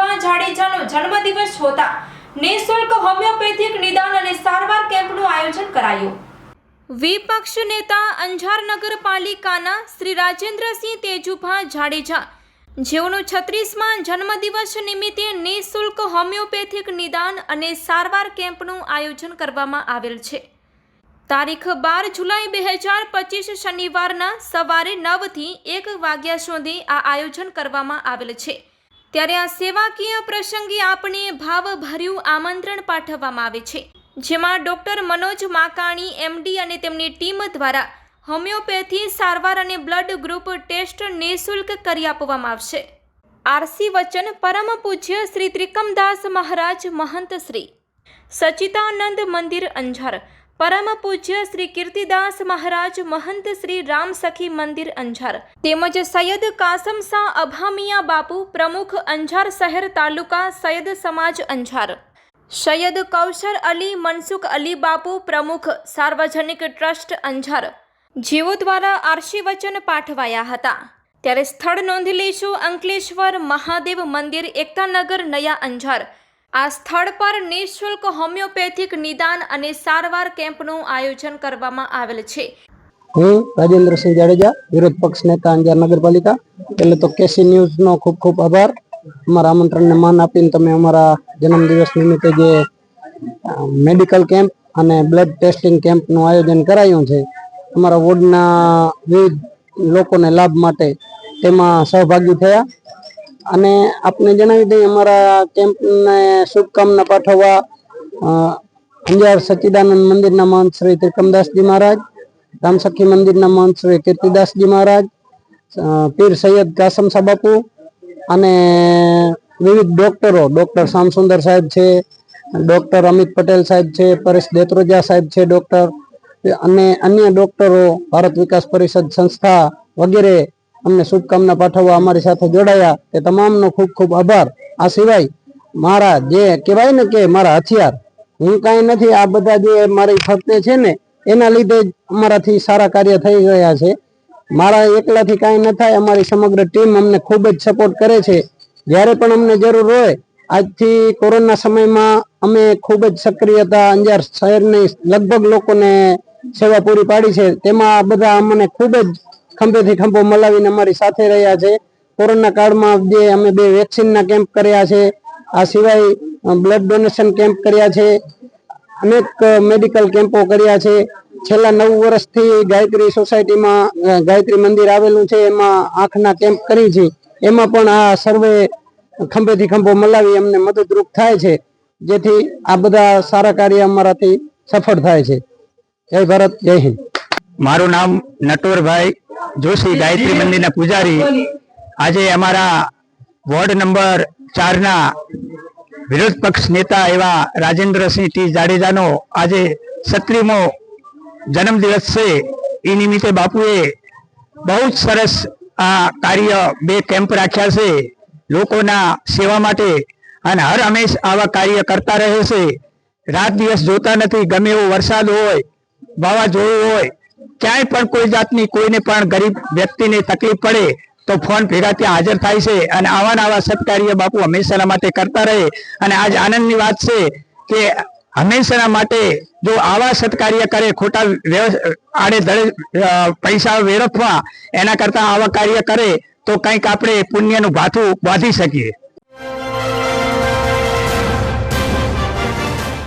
તેજુભા જાડેજાનો જન્મદિવસ હોતા નિઃશુલ્ક હોમિયોપેથિક નિદાન અને સારવાર કેમ્પનું આયોજન કરાયું. વિપક્ષ નેતા અંજાર નગરપાલિકાના શ્રી રાજેન્દ્રસિંહ તેજુભા જાડેજા, જેઓનો છત્રીસમાં જન્મદિવસ નિમિત્તે નિઃશુલ્ક હોમિયોપેથિક નિદાન અને સારવાર કેમ્પનું આયોજન કરવામાં આવેલ છે. તારીખ બાર જુલાઈ બે હજાર પચીસ શનિવારના સવારે નવથી એક વાગ્યા સુધી આ આયોજન કરવામાં આવેલ છે. ત્યારે આ સેવાકીય પ્રસંગે આપણે ભાવભર્યું આમંત્રણ પાઠવવામાં આવે છે. જેમાં ડૉક્ટર મનોજ માકાણી એમડી અને તેમની ટીમ દ્વારા હોમિયોપેથી, સારવાર અને બ્લડ ગ્રુપ ટેસ્ટ નિઃશુલ્ક કરી આપવામાં આવશે. આરસી વચન પરમ પૂજ્ય શ્રી ત્રિકમદાસ મહારાજ મહંત શ્રી સચિતાનંદ મંદિર અંજાર. પરમ પૂજ્ય શ્રી કીર્તિદાસ મહારાજ મહંત શ્રી રામ સખી મંદિર અંજાર. તેમજ સૈયદ કાસમ શાહ અભામિયા બાપુ પ્રમુખ અંજાર શહેર તાલુકા સૈયદ સમાજ અંજાર. સૈયદ કૌશર અલી મનસુખ અલી બાપુ પ્રમુખ સાર્વજનિક ટ્રસ્ટ અંજાર. જેઓ દ્વારા આરશીવચન પાઠવાયા હતા. ત્યારે સ્થળ નોંધી લઈશું અંકલેશ્વર મહાદેવ મંદિર એકતાનગર નયા અંજાર. આ સ્થળ પર નિઃશુલ્ક હોમિયોપેથિક નિદાન અને સારવાર કેમ્પનું આયોજન કરવામાં આવેલ છે. હું રાજેન્દ્રસિંહ જાડેજા, વિરોધ પક્ષ નેતા અંજાર નગરપાલિકા. એટલે તો કેસી ન્યૂઝનો ખૂબ ખૂબ આભાર. અમારા આમંત્રણને માન આપીને તમે અમારા જન્મદિવસ નિમિત્તે જે મેડિકલ કેમ્પ અને બ્લડ ટેસ્ટિંગ કેમ્પનું આયોજન કરાયું છે, અમારા વોર્ડના વિવિધ લોકોને લાભ માટે તેમાં સહભાગી થયા. અને આપને જણાવી દઈએ, અમારા કેમ્પને શુભકામના પાઠવવા અંજાર સચ્ચિદાનંદ મંદિરના મહંત શ્રી ત્રિકમદાસજી મહારાજ, રામસખી મંદિરના મહંત શ્રી કીર્તિદાસજી મહારાજ પીર સૈયદ કાસમ સાબાપુ અને વિવિધ ડોક્ટરો, ડોક્ટર શામસુંદર સાહેબ છે, ડોક્ટર અમિત પટેલ સાહેબ છે, પરેશ દેત્રોજા સાહેબ છે, ડોક્ટર, અને અન્ય ડોક્ટરો, ભારત વિકાસ પરિષદ સંસ્થા વગેરે અમને શુભકામના પાઠવવા અમારી સાથે જોડાયા. તે તમામનો ખૂબ ખૂબ આભાર. આ સિવાય મારા જે કહેવાય ને કે મારા હથિયાર, હું કાંઈ નથી, આ બધા જે મારી ફક્ત છે ને, એના લીધે જ અમારાથી સારા કાર્ય થઈ રહ્યા છે. મારા એકલાથી કાંઈ ન થાય, અમારી સમગ્ર ટીમ અમને ખૂબ જ સપોર્ટ કરે છે. જ્યારે પણ અમને જરૂર હોય, આજથી કોરોના સમયમાં અમે ખૂબ જ સક્રિયતા અંજાર શહેરની લગભગ લોકોને સેવા પૂરી પાડી છે. તેમાં બધા અમને ખૂબ જ ખંભેથી ખંભો મલાવીને અમારી સાથે રહ્યા છે. કોરોના કાળમાં જે અમે બે વેક્સિનના કેમ્પ કર્યા છે, આ સિવાય બ્લડ ડોનેશન કેમ્પ કર્યા છે, અનેક મેડિકલ કેમ્પો કર્યા છે. છેલ્લા નવ વર્ષથી ગાયત્રી સોસાયટીમાં ગાયત્રી મંદિર આવેલું છે, એમાં આંખના કેમ્પ કરી છે. એમાં પણ આ સર્વે ખંભેથી ખંભો મલાવી અમને મદદરૂપ થાય છે. જેથી આ બધા સારા કાર્ય અમારાથી સફળ થાય છે. જય ભારત, જય હિન્દ. મારું નામ નટોરભાઈ જોશી ગાયત્રી મંદિરના પૂજારી. આજે અમારા વોર્ડ નંબર ચારના વિરોધ પક્ષ નેતા એવા રાજેન્દ્રસિંહ ટી જાડેજાનો આજે સત્રીમો જન્મદિવસ છે. એ નિમિત્તે બાપુએ બહુ જ સરસ આ કાર્ય બે કેમ્પ રાખ્યા છે. લોકોના સેવા માટે અને હર હંમેશ આવા કાર્ય કરતા રહે છે. રાત દિવસ જોતા નથી ગમે એવો વરસાદ હોય વાવાઝોડું હોય ક્યાંય પણ કોઈ જાતની કોઈને પણ ગરીબ વ્યક્તિને તકલીફ પડે તો ફોન ભેગા ત્યાં હાજર થાય છે અને આવા આવા સત્કાર્ય બાપુ હંમેશાના માટે કરતા રહે. અને આજ આનંદની વાત છે કે હંમેશાના માટે જો આવા સત્કાર્ય કરે, ખોટા આડે ધડે પૈસા વેડફવા, એના કરતા આવા કાર્ય કરે તો કંઈક આપણે પુણ્યનું ભાથું બાંધી શકીએ.